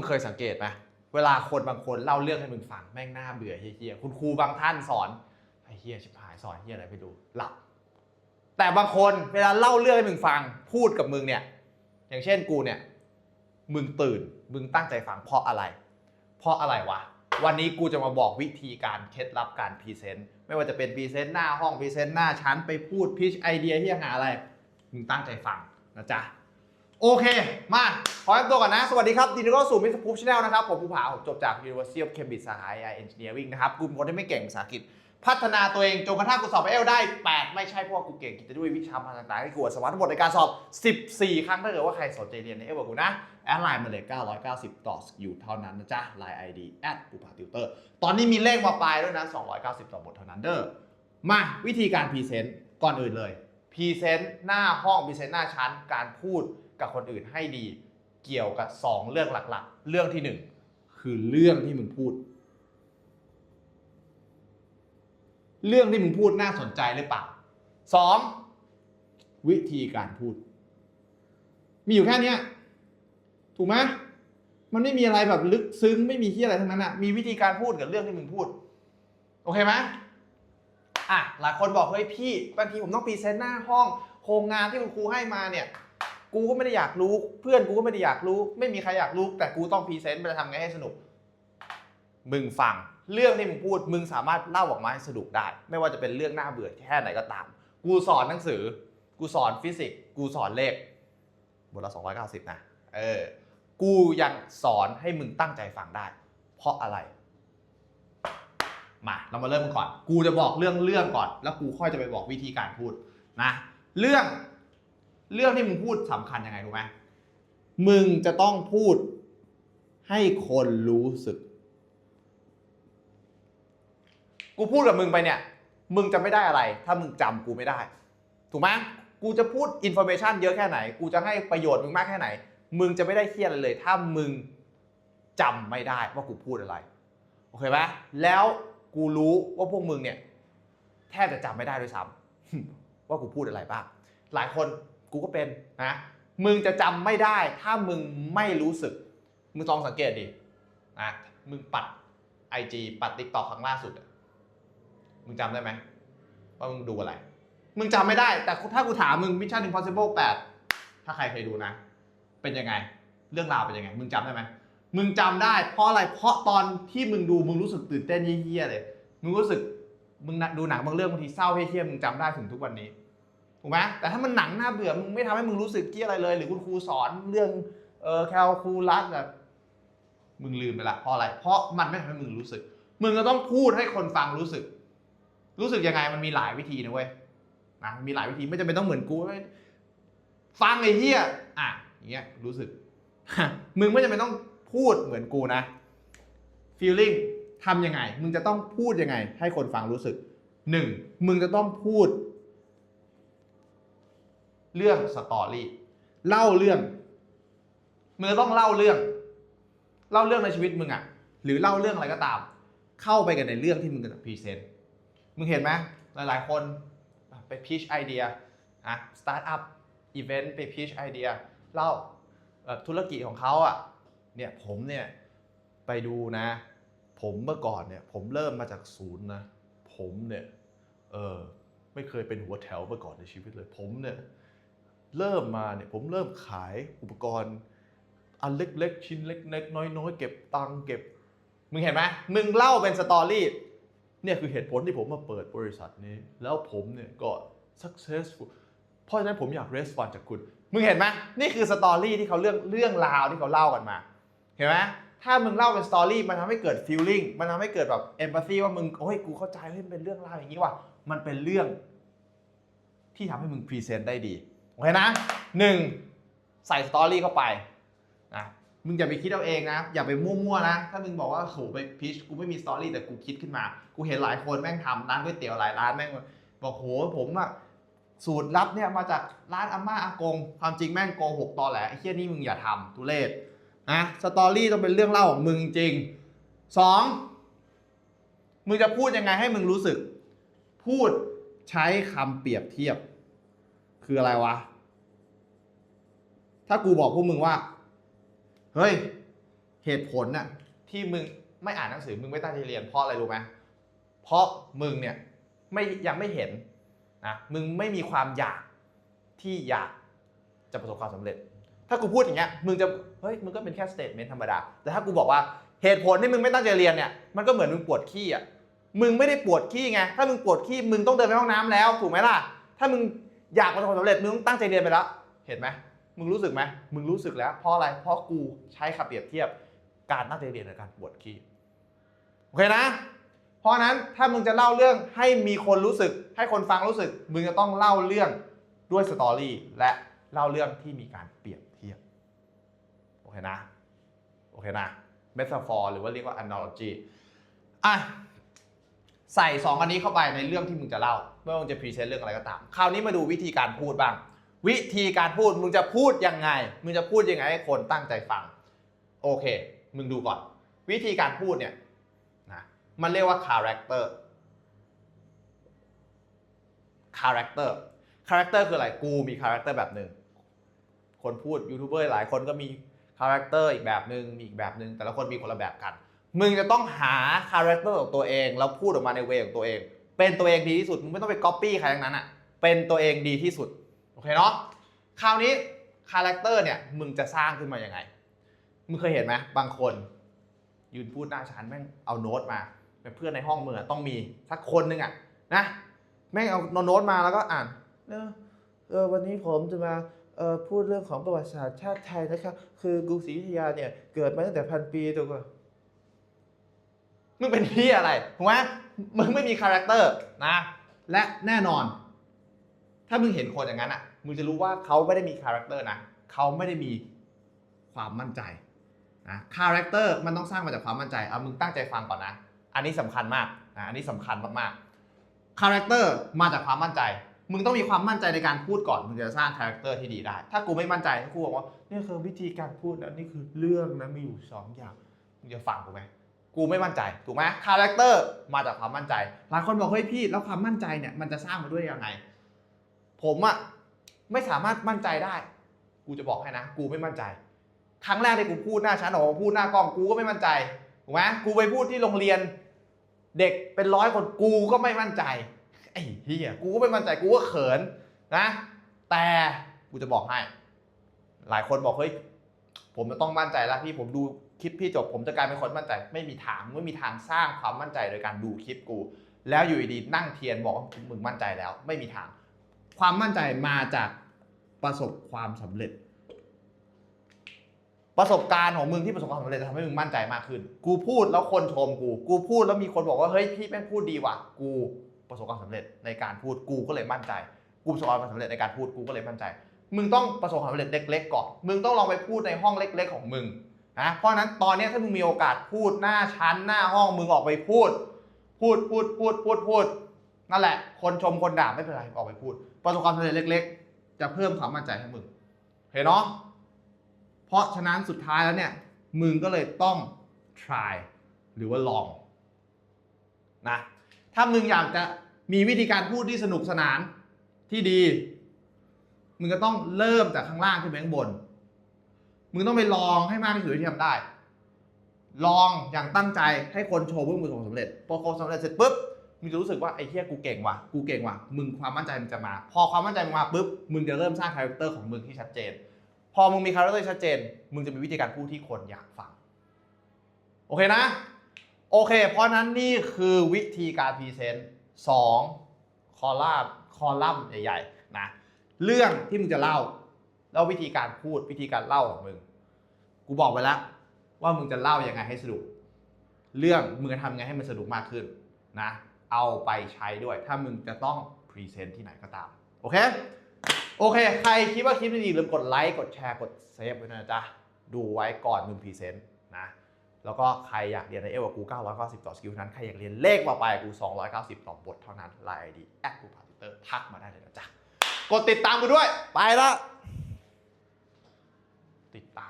งเคยสังเกตไหมเวลาคนบางคนเล่าเรื่องให้มึงฟังแม่งน่าเบื่อเฮี้ยๆคุณครูบางท่านสอนไอ้เฮี้ยชิบหายสอนเฮี้ยอะไรไปดูหลับ แต่บางคนเวลาเล่าเรื่องให้มึงฟังพูดกับมึงเนี่ย อย่างเช่นกูเนี่ย มึงตื่นมึงตั้งใจฟังเพราะอะไร เพราะอะไรวะวันนี้กูจะมาบอกวิธีการเคล็ดลับการพรีเซนต์ไม่ว่าจะเป็นพรีเซนต์หน้าห้องพรีเซนต์หน้าชั้นไปพูดพิชไอเดียที่ยังหาอะไร มึงตั้งใจฟังนะจ๊ะ โอเค มาขอแนะนำตัวก่อนนะ สวัสดีครับดินก็สู่มิสพูฟชแนลนะครับ ผมภูผาผมจบจาก University of Cambridge สาขา AI Engineering นะครับกูเป็นคนที่ไม่เก่งภาษาอังกฤษ พัฒนาตัวเองจนกระทั่งกูสอบเอลได้ 8 ไม่ใช่เพราะว่ากูเก่งกิจด้วยวิชาภาษาต่างๆที่กูสวัสดิ์ทั้งหมดในการสอบ 14 ครั้งถ้าเกิดว่าใครสนใจเรียนในเอลกับกูนะแอดไลน์มาเลย 990 ต่อสกิลเท่านั้นนะจ๊ะ Line ID แอดปูผาติวเตอร์ตอนนี้มีเลขมาปลายด้วยนะ290 ต่อบทเท่านั้นเด้อมาวิธีการพรีเซนต์ก่อนอื่นเลย พรีเซนต์หน้าห้องพรีเซนต์หน้าชั้น การพูดกับคนอื่นให้ดี เกี่ยวกับ 2 เรื่องหลักๆ เรื่องที่ 1 คือเรื่องที่มึงพูด เรื่องที่มึงพูดน่าสนใจหรือเปล่าสองวิธีการพูด มีอยู่แค่นี้ถูกไหมมันไม่มีอะไรแบบลึกซึ้งไม่มีที่อะไรทั้งนั้นอะมีวิธีการพูดกับเรื่องที่มึงพูด โอเคไหม อะหลายคนบอกเฮ้ยพี่บางทีผมต้องพรีเซนต์หน้าห้อง โครงงานที่คุณครูให้มาเนี่ยกูก็ไม่ได้อยากรู้ เพื่อนกูก็ไม่ได้อยากรู้ ไม่มีใครอยากรู้ แต่กูต้องพรีเซนต์ไปทำไงให้สนุก มึงฟังเรื่องที่มึงพูด มึงสามารถเล่าออกมาให้สนุกได้ ไม่ว่าจะเป็นเรื่องน่าเบื่อแค่ไหนก็ตาม กูสอนหนังสือ กูสอนฟิสิกส์กูสอนเลขบทละ290นะเออกูยังสอนให้มึงตั้งใจฟังได้ เพราะอะไร มาเรามาเริ่มก่อน กูจะบอกเรื่องเรื่องก่อน แล้วกูค่อยจะไปบอกวิธีการพูดนะเรื่องเรื่องที่มึงพูดสำคัญยังไงรู้ไหมมึงจะต้องพูดให้คนรู้สึก กูพูดกับมึงไปเนี่ย มึงจะไม่ได้อะไร ถ้ามึงจำกูไม่ได้ ถูกไหมกูจะพูดอินโฟเมชันเยอะแค่ไหน กูจะให้ประโยชน์มึงมากแค่ไหน มึงจะไม่ได้เครียดอะไรเลย ถ้ามึงจำไม่ได้ว่ากูพูดอะไร โอเคไหมแล้ว กูรู้ว่าพวกมึงเนี่ยแทบจะจำไม่ได้ด้วยซ้ำว่ากูพูดอะไรบ้าง หลายคนกูก็เป็นนะมึงจะจำไม่ได้ ถ้ามึงไม่รู้สึก มึงลองสังเกตดินะมึงปัด IG ปัด TikTok ครั้งล่าสุด มึงจำได้ไหมว่ามึงดูอะไร มึงจำไม่ได้ แต่ถ้ากูถามมึง Mission Impossible 8 ถ้าใครเคยดูนะ เป็นยังไง เรื่องราวเป็นยังไง มึงจำได้ไหม มึงจำได้เพราะอะไรเพราะตอนที่มึงดูมึงรู้สึกตื่นเต้นเยี่ยๆเลย มึงรู้สึกมึงดูหนังบางเรื่องบางทีเศร้าเฮี้ยมึงจำได้ถึงทุกวันนี้ถูกไหมแต่ถ้ามันหนังน่าเบื่อมึงไม่ทำให้มึงรู้สึกเกี้ยอะไรเลย หรือคุณครูสอนเรื่องเออแคลคูลัสแบบมึงลืมไปละเพราะอะไร เพราะมันไม่ทำให้มึงรู้สึก มึงก็ต้องพูดให้คนฟังรู้สึก รู้สึกยังไงมันมีหลายวิธีนะเว้ยนะมีหลายวิธีไม่จำเป็นต้องเหมือนกูฟังไอ้เหี้ยอะอย่างเงี้ยรู้สึกมึงไม่จำเป็นต้อง พูดเหมือนกูนะ feeling ทำยังไง มึงจะต้องพูดยังไง ให้คนฟังรู้สึกหนึ่งมึงจะต้องพูด เรื่องสตอรี่เล่าเรื่อง มึงจะต้องเล่าเรื่อง เล่าเรื่องในชีวิตมึงอะหรือเล่าเรื่องอะไรก็ตาม เข้าไปกันในเรื่องที่มึงจะพรีเซนต์มึงเห็นไหมหลาย ๆ คนไปพิชไอเดียอะสตาร์ทอัพอีเวนต์ไปพิชไอเดียเล่าธุรกิจของเขาอะ เนี่ยผมเนี่ยไปดูนะ ผมเมื่อก่อนเนี่ยผมเริ่มมาจากศูนย์นะผมเนี่ยเออไม่เคยเป็นหัวแถวมาก่อนในชีวิตเลย ผมเนี่ยเริ่มมาเนี่ยผมเริ่มขายอุปกรณ์อันเล็กๆ ชิ้นเล็กๆน้อยๆ เก็บตังค์เก็บ มึงเห็นไหมมึงเล่าเป็นสตอรี่เนี่ยคือเหตุผลที่ผมมาเปิดบริษัทนี้ แล้วผมเนี่ยก็ successful เพราะฉะนั้นผมอยาก raise fund จากคุณ มึงเห็นไหมนี่คือสตอรี่ที่เขาเรื่องเรื่องราวที่เขาเล่ากันมา เห็นไหมถ้ามึงเล่าเป็นสตอรี่มันทำให้เกิด feeling มันทำให้เกิดแบบ empathy ว่ามึงโอ้ยกูเข้าใจเฮ้ยมันเป็นเรื่องราวอย่างนี้ว่ะมันเป็นเรื่อง ที่ทำให้มึงพรีเซนต์ได้ดีโอเคนะหนึ่งใส่สตอรี่เข้าไปนะมึงอย่าไปคิดเอาเองนะ อย่าไปมั่วๆนะ ถ้ามึงบอกว่าโหไปพิชกูไม่มีสตอรี่แต่กูคิดขึ้นมา กูเห็นหลายคนแม่งทำร้านก๋วยเตี๋ยวหลายร้านแม่งบอกโหผมอะสูตรลับเนี่ยมาจากร้านอาม่าอากง ความจริงแม่งโกหกตอแหลไอ้เหี้ยนี่มึงอย่าทำทุเรศ นะสตอรี่ต้องเป็นเรื่องเล่าของมึงจริงสองมึงจะพูดยังไงให้มึงรู้สึก พูดใช้คำเปรียบเทียบ คืออะไรวะ ถ้ากูบอกพวกมึงว่า เฮ้ย เหตุผลน่ะที่มึงไม่อ่านหนังสือมึงไม่ตั้งใจเรียนเพราะอะไรรู้ไหมเพราะมึงเนี่ยไม่ยังไม่เห็นนะมึงไม่มีความอยากที่อยากจะประสบความสำเร็จ ถ้ากูพูดอย่างเงี้ยมึงจะเฮ้ยมึงก็เป็นแค่สเตทเมนต์ธรรมดา แต่ถ้ากูบอกว่าเหตุผลที่มึงไม่ตั้งใจเรียนเนี่ยมันก็เหมือนมึงปวดขี้อะมึงไม่ได้ปวดขี้ไงถ้ามึงปวดขี้มึงต้องเดินไปห้องน้ำแล้วถูกไหมล่ะ ถ้ามึงอยากประสบความสำเร็จมึงต้องตั้งใจเรียนไปแล้ว เห็นไหมมึงรู้สึกไหมมึงรู้สึกแล้วเพราะอะไรเพราะกูใช้คำเปรียบเทียบ การตั้งใจเรียนกับการปวดขี้โอเคนะ เพราะฉะนั้นถ้ามึงจะเล่าเรื่องให้มีคนรู้สึก ให้คนฟังรู้สึก มึงจะต้องเล่าเรื่องด้วยสตอรี่และเล่าเรื่องที่มีการเปรียบ เทียบโอเคนะโอเคนะเมตาฟอร์หรือว่าเรียกว่า analogy อะใส่สองอันนี้เข้าไปในเรื่องที่มึงจะเล่าไม่ว่ามึงจะพรีเซนต์เรื่องอะไรก็ตาม คราวนี้มาดูวิธีการพูดบ้าง วิธีการพูดมึงจะพูดยังไง มึงจะพูดยังไงให้คนตั้งใจฟัง โอเค มึงดูก่อน วิธีการพูดเนี่ยนะมันเรียกว่า character character character คืออะไรกูมี character แบบหนึ่งคนพูดยูทูบเบอร์หลายคนก็มี character อีกแบบหนึ่งมีอีกแบบหนึ่งแต่ละคนมีคนละแบบกัน มึงจะต้องหา character ของตัวเองแล้วพูดออกมาในเวของตัวเอง เป็นตัวเองดีที่สุดมึงไม่ต้องไป copy ใครทั้งนั้นอะเป็นตัวเองดีที่สุดโอเคเนาะคราวนี้ character เนี่ยมึงจะสร้างขึ้นมายังไงมึงเคยเห็นไหมบางคน ยืนพูดหน้าชั้นแม่งเอาโน้ตมาเป็นเพื่อนในห้องมึงอะต้องมีสักคนหนึงอะนะแม่งเอาโน้ตมาแล้วก็อ่านเออเออวันนี้ผมจะมา พูดเรื่องของประวัติศาสตร์ชาติไทยนะครับ คือกรุงศรีอยุธยาเนี่ยเกิดมาตั้งแต่พันปีตัวก็มึงเป็นพี่อะไรถูกไหมมึงไม่มีคาแรคเตอร์นะ และแน่นอน ถ้ามึงเห็นคนอย่างนั้นอะ มึงจะรู้ว่าเขาไม่ได้มีคาแรคเตอร์นะเขาไม่ได้มีความมั่นใจนะคาแรคเตอร์มันต้องสร้างมาจากความมั่นใจเอามึงตั้งใจฟังก่อนนะ อันนี้สำคัญมากนะอันนี้สำคัญมากๆคาแรคเตอร์มาจากความมั่นใจ มึงต้องมีความมั่นใจในการพูดก่อนมึงจะสร้างคาแรคเตอร์ที่ดีได้ ถ้ากูไม่มั่นใจกูบอกว่านี่คือวิธีการพูดนะนี่คือเรื่องนะมีอยู่สองอย่างมึงจะฟังกูไหมกูไม่มั่นใจถูกไหมคาแรคเตอร์มาจากความมั่นใจหลายคนบอกเฮ้ยพี่แล้วความมั่นใจเนี่ยมันจะสร้างมาด้วยยังไง ผมอะไม่สามารถมั่นใจได้ กูจะบอกให้นะ กูไม่มั่นใจ ครั้งแรกที่กูพูดหน้าชั้นออกมพูดหน้ากล้องกูก็ไม่มั่นใจถูกไหมกูไปพูดที่โรงเรียน เด็กเป็นร้อยคนกูก็ไม่มั่นใจ ไอ้เฮียกูก็ไม่มั่นใจกูก็เขินนะ แต่กูจะบอกให้ หลายคนบอกเฮ้ยผมจะต้องมั่นใจแล้วพี่ผมดูคลิปพี่จบ ผมจะกลายเป็นคนมั่นใจ ไม่มีทางไม่มีทางสร้างความมั่นใจโดยการดูคลิปกู แล้วอยู่ดีๆนั่งเทียนบอกว่ามึงมั่นใจแล้ว ไม่มีทาง ความมั่นใจมาจากประสบความสำเร็จ ประสบการณ์ของมึงที่ประสบความสำเร็จจะทำให้มึงมั่นใจมากขึ้น กูพูดแล้วคนชมกู กูพูดแล้วมีคนบอกว่าเฮ้ยพี่แม่งพูดดีว่ะ กู ประสบความสำเร็จในการพูดกูก็เลยมั่นใจ กูประสบความสำเร็จในการพูดกูก็เลยมั่นใจ มึงต้องประสบความสำเร็จเล็ก ๆ ก่อน มึงต้องลองไปพูดในห้องเล็ก ๆ ของมึงนะเพราะนั้นตอนนี้ถ้ามึงมีโอกาสพูดหน้าชั้นหน้าห้องมึงออกไปพูด พูดพูดพูดพูดพูดนั่นแหละ คนชมคนด่าไม่เป็นไรออกไปพูด ประสบความสำเร็จเล็ก ๆ จะเพิ่มความมั่นใจให้มึงเห็นเนาะเพราะฉะนั้นสุดท้ายแล้วเนี่ยมึงก็เลยต้อง try หรือว่าลองนะ ถ้ามึงอยากจะมีวิธีการพูดที่สนุกสนานที่ดี มึงก็ต้องเริ่มจากข้างล่างขึ้นไปข้างบน มึงต้องไปลองให้มากที่สุดที่ทำได้ ลองอย่างตั้งใจให้คนโชว์ว่ามึงประสบสำเร็จพอความสำเร็จเสร็จปุ๊บมึงจะรู้สึกว่าไอ้เหี้ยกูเก่งว่ะกูเก่งว่ะมึงความมั่นใจมันจะมา พอความมั่นใจมึงมาปุ๊บมึงจะเริ่มสร้างคาแรคเตอร์ของมึงที่ชัดเจน พอมึงมีคาแรคเตอร์ชัดเจน มึงจะมีวิธีการพูดที่คนอยากฟัง โอเคนะ โอเค เพราะนั้นนี่คือวิธีการพรีเซนต์สองคอลัมน์คอลัมน์ใหญ่ๆนะเรื่องที่มึงจะเล่า แล้ววิธีการพูดวิธีการเล่าของมึง กูบอกไปแล้วว่ามึงจะเล่ายังไงให้สนุก เรื่องมึงจะทำยังไงให้มันสนุกมากขึ้นนะเอาไปใช้ด้วย ถ้ามึงจะต้องพรีเซนต์ที่ไหนก็ตาม โอเค โอเค ใครคิดว่าคลิปนี้ดีลืมกดไลค์ กดแชร์ กดเซฟไว้นะจ๊ะ ดูไว้ก่อนมึงพรีเซนต์นะ แล้วก็ใครอยากเรียนในเอวกู990 ต่อสกิลนั้นใครอยากเรียนเลขมาไปกู 290 ต่อบทเท่านั้นไลน์ไอดีแอดกูพาติเตอร์ทักมาได้เลยนะจ๊ะ กดติดตามกูด้วย ไปละติดตาม